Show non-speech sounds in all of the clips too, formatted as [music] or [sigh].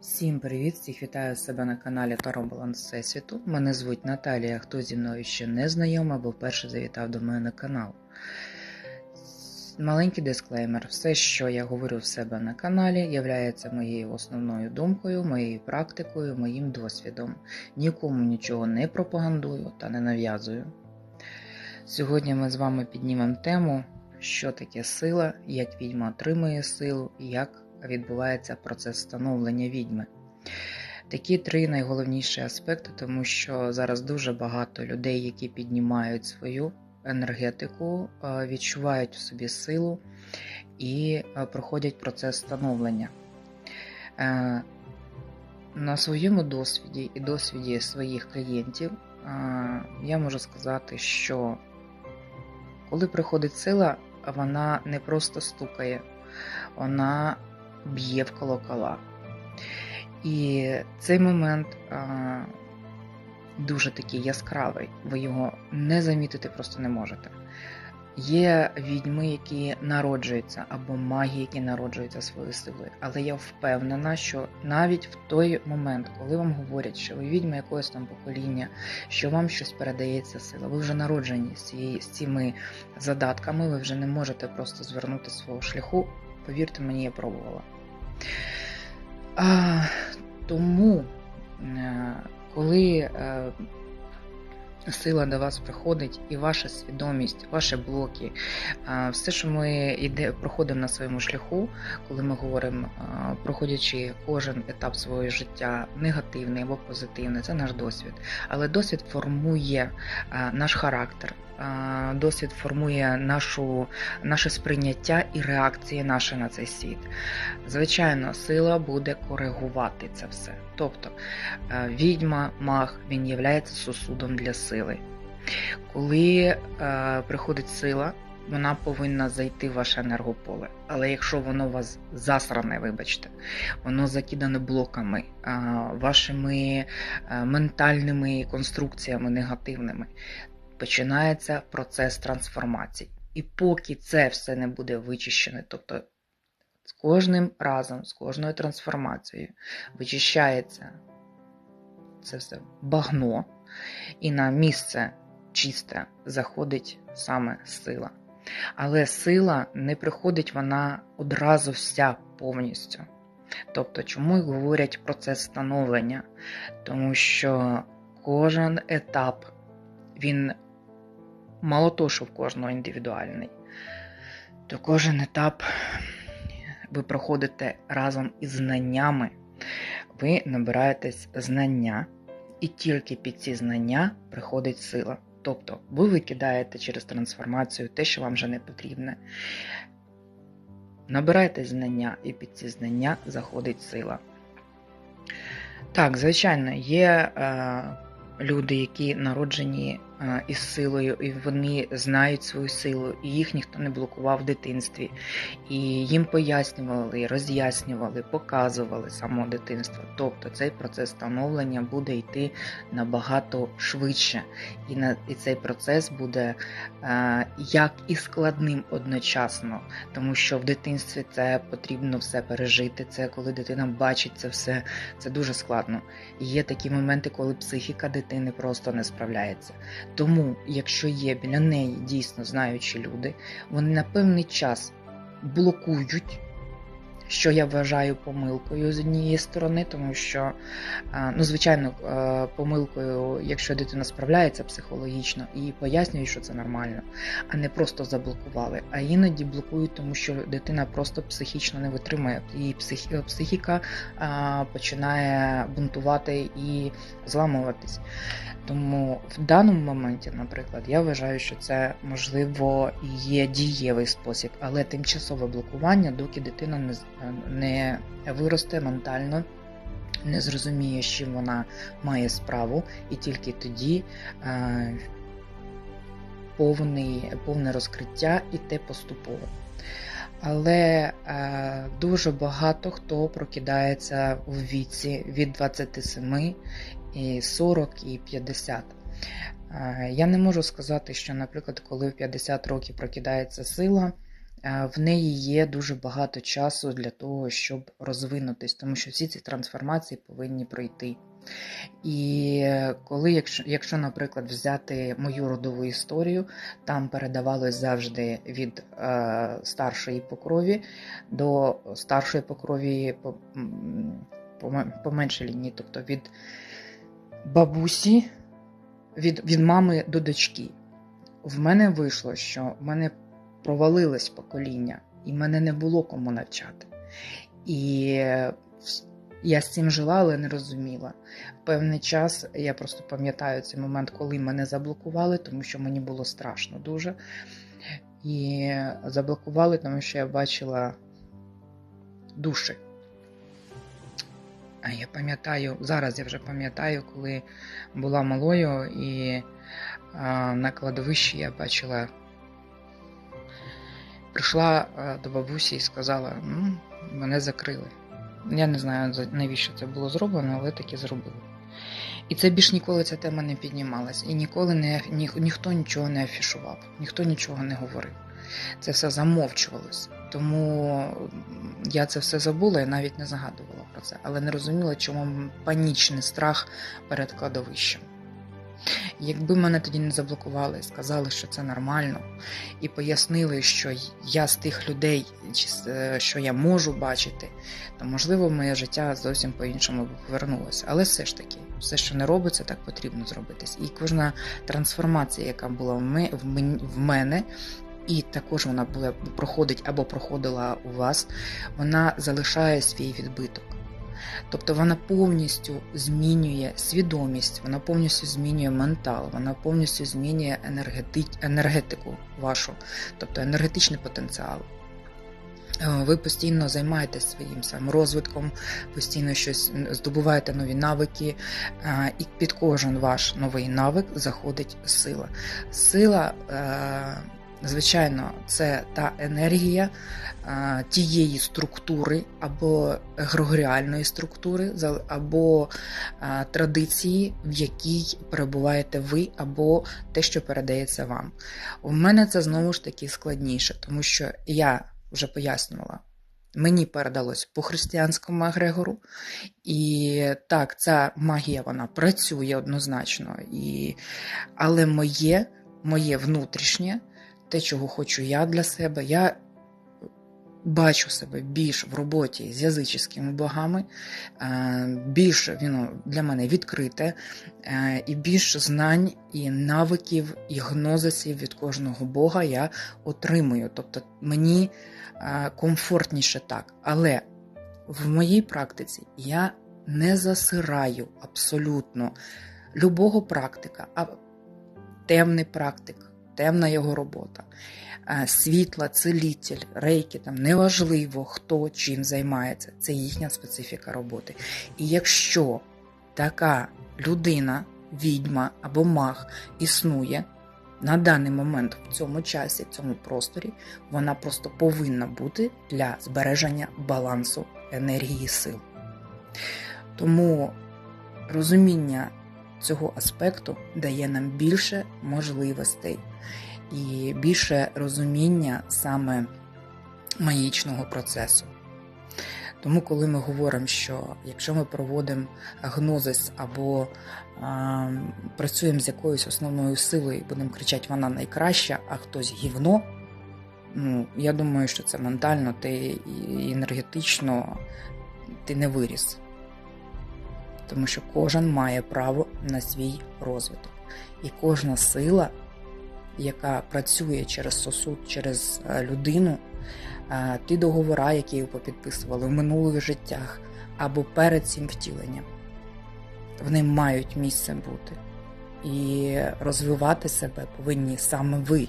Всім привіт! Всіх вітаю себе на каналі Таро Баланс Всесвіту. Мене звуть Наталія. Хто зі мною ще не знайомий, або вперше завітав до мене на канал. Маленький дисклеймер: все, що я говорю в себе на каналі, є моєю основною думкою, моєю практикою, моїм досвідом. Нікому нічого не пропагандую та не нав'язую. Сьогодні ми з вами піднімемо тему, що таке сила, як відьма отримує силу і як відбувається процес становлення відьми. Такі три найголовніші аспекти, тому що зараз дуже багато людей, які піднімають свою енергетику, е, відчувають у собі силу і е, проходять процес становлення. Е, на своєму досвіді і досвіді своїх клієнтів я можу сказати, що коли приходить сила, вона не просто стукає, вона б'є в колокола. І цей момент а, дуже такий яскравий, ви його не замітити просто не можете. Є відьми, які народжуються, або маги, які народжуються своєю силою. Але я впевнена, що навіть в той момент, коли вам говорять, що ви відьма якогось там покоління, що вам щось передається сила, ви вже народжені з, цими задатками, ви вже не можете просто звернути свого шляху. Повірте мені, я пробувала. А, Тому, коли сила до вас приходить, і ваша свідомість, ваші блоки, все, що ми йде, проходимо на своєму шляху, коли ми говоримо, проходячи кожен етап свого життя, негативний або позитивний, це наш досвід. Але досвід формує наш характер. Досвід формує нашу, наше сприйняття і реакції наші на цей світ. Звичайно, сила буде коригувати це все. Тобто відьма, маг, він є сусудом для сили. Коли е, приходить сила, вона повинна зайти в ваше енергополе. Але якщо воно у вас засране, вибачте, воно закидане блоками, е, вашими е, ментальними конструкціями негативними, починається процес трансформації. І поки це все не буде вичищене, тобто з кожним разом, з кожною трансформацією вичищається це все багно, і на місце чисте заходить саме сила. Але сила не приходить вона одразу вся повністю. Тобто, чому й говорять про це становлення? Тому що кожен етап, він мало того, що в кожного індивідуальний, то кожен етап ви проходите разом із знаннями, ви набираєтесь знання, і тільки під ці знання приходить сила. Тобто ви викидаєте через трансформацію те, що вам вже не потрібне. Набирайте знання, і під ці знання заходить сила. Так, звичайно, є е, люди, які народжені із силою, і вони знають свою силу, і їх ніхто не блокував в дитинстві. І їм пояснювали, роз'яснювали, показували само дитинство. Тобто цей процес становлення буде йти набагато швидше. І на і цей процес буде е, як і складним одночасно, тому що в дитинстві це потрібно все пережити. Це коли дитина бачить це все, це дуже складно. І є такі моменти, коли психіка дитини просто не справляється. Тому, якщо є біля неї дійсно знаючі люди, вони на певний час блокують що я вважаю помилкою з однієї сторони, тому що, ну, звичайно, помилкою, якщо дитина справляється психологічно і пояснює, що це нормально, а не просто заблокували. А іноді блокують, тому що дитина просто психічно не витримує, і психіка починає бунтувати і зламуватись. Тому в даному моменті, наприклад, я вважаю, що це можливо є дієвий спосіб, але тимчасове блокування, доки дитина не не виросте ментально, не зрозуміє, з чим вона має справу, і тільки тоді е, повний, повне розкриття і те поступово. Але е, дуже багато хто прокидається в віці від 27 і 40 і 50. Е, я не можу сказати, що, наприклад, коли в 50 років прокидається сила, в неї є дуже багато часу для того, щоб розвинутись, тому що всі ці трансформації повинні пройти. І коли, якщо, якщо, наприклад, взяти мою родову історію, там передавалось завжди від е, старшої по крові до старшої по крові по, по, по меншій лінії, тобто від бабусі, від, від мами до дочки. В мене вийшло, що в мене провалилось покоління, і мене не було кому навчати. І я з цим жила, але не розуміла. Певний час я просто пам'ятаю цей момент, коли мене заблокували, тому що мені було страшно дуже. І заблокували, тому що я бачила душі. А я пам'ятаю, зараз я вже пам'ятаю, коли була малою, і а, на кладовищі я бачила, прийшла до бабусі і сказала: ну, мене закрили. Я не знаю, навіщо це було зроблено, але таки зробили. І це більш ніколи ця тема не піднімалась. І ніколи не, ні, ніхто нічого не афішував, ніхто нічого не говорив. Це все замовчувалось. Тому я це все забула і навіть не загадувала про це, але не розуміла, чому панічний страх перед кладовищем. Якби мене тоді не заблокували, сказали, що це нормально, і пояснили, що я з тих людей, е, що я можу бачити, то можливо моє життя зовсім по-іншому б повернулося. Але все ж таки, все, що не робиться, так потрібно зробитись. І кожна трансформація, яка була в мене. І також вона була проходить або проходила у вас, вона залишає свій відбиток. Тобто вона повністю змінює свідомість, вона повністю змінює ментал, вона повністю змінює енергетику вашу, тобто енергетичний потенціал. Е, ви постійно займаєтесь своїм саморозвитком, постійно щось здобуваєте нові навики, е, і під кожен ваш новий навик заходить сила. Сила. Е, Звичайно, це та енергія а, тієї структури або егрегоріальної структури, або а, традиції, в якій перебуваєте ви, або те, що передається вам. У мене це знову ж таки складніше, тому що я вже пояснювала. Мені передалось по християнському егрегору, і так, ця магія вона працює однозначно, і... але моє, моє внутрішнє те, чого хочу я для себе. Я бачу себе більш в роботі з язичськими богами, е, більш він для мене відкрите, е, і більш знань і навиків, і гнозисів від кожного бога я отримую. Тобто мені е, комфортніше так. Але в моїй практиці я не засираю абсолютно любого практика, а темний практик темна його робота. Світла, целітель, рейки, там неважливо, хто чим займається, це їхня специфіка роботи. І якщо така людина, відьма або маг існує на даний момент в цьому часі, в цьому просторі, вона просто повинна бути для збереження балансу енергії сил. Тому розуміння цього аспекту дає нам більше можливостей і більше розуміння саме магічного процесу. Тому, коли ми говоримо, що якщо ми проводимо гнозис або а, працюємо з якоюсь основною силою і будемо кричати, вона найкраща, а хтось гівно, ну, я думаю, що це ментально ти і енергетично ти не виріс тому що кожен має право на свій розвиток. І кожна сила, яка працює через сосуд, через е, людину, е, ті договори, які ви попідписували в минулих життях або перед цим втіленням, вони мають місце бути. І розвивати себе повинні саме ви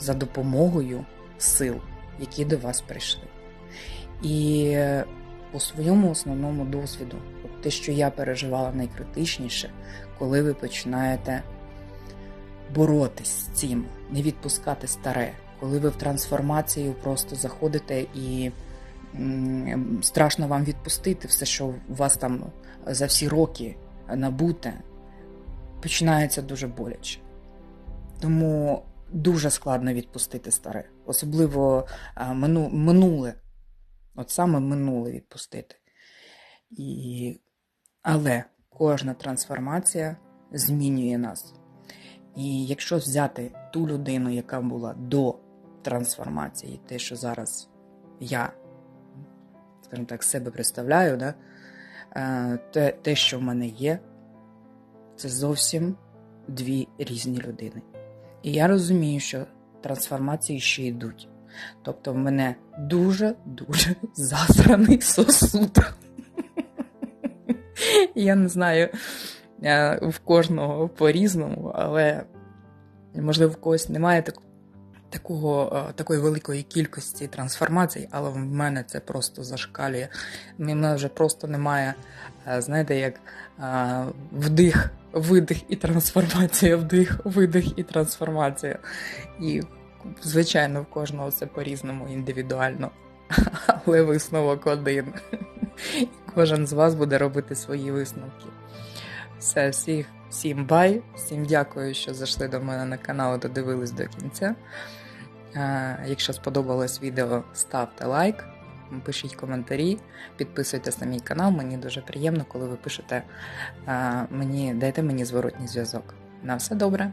за допомогою сил, які до вас прийшли. І по своєму основному досвіду те, що я переживала найкритичніше, коли ви починаєте боротись з цим, не відпускати старе, коли ви в трансформацію просто заходите і страшно вам відпустити все, що у вас там за всі роки набуте, починається дуже боляче. Тому дуже складно відпустити старе, особливо мину, минуле. От саме минуле відпустити. І... Але кожна трансформація змінює нас. І якщо взяти ту людину, яка була до трансформації, те, що зараз я, скажімо так, себе представляю, да? е, те, те, що в мене є, це зовсім дві різні людини. І я розумію, що трансформації ще йдуть. Тобто в мене дуже-дуже [laughs] засраний сосуд. [laughs] Я не знаю в кожного по-різному, але можливо в когось немає так, такого, е, такої великої кількості трансформацій, але в мене це просто зашкалює. В мене вже просто немає, е, знаєте, як е, вдих, видих і трансформація, [laughs] вдих, видих і трансформація. І, звичайно, в кожного це по-різному індивідуально, [laughs] але висновок один. [laughs] Кожен з вас буде робити свої висновки. Все, всіх, всім бай, всім дякую, що зайшли до мене на канал і додивились до кінця. Е, Якщо сподобалось відео, ставте лайк, пишіть коментарі, підписуйтесь на мій канал. Мені дуже приємно, коли ви пишете е, мені, дайте мені зворотній зв'язок. На все добре!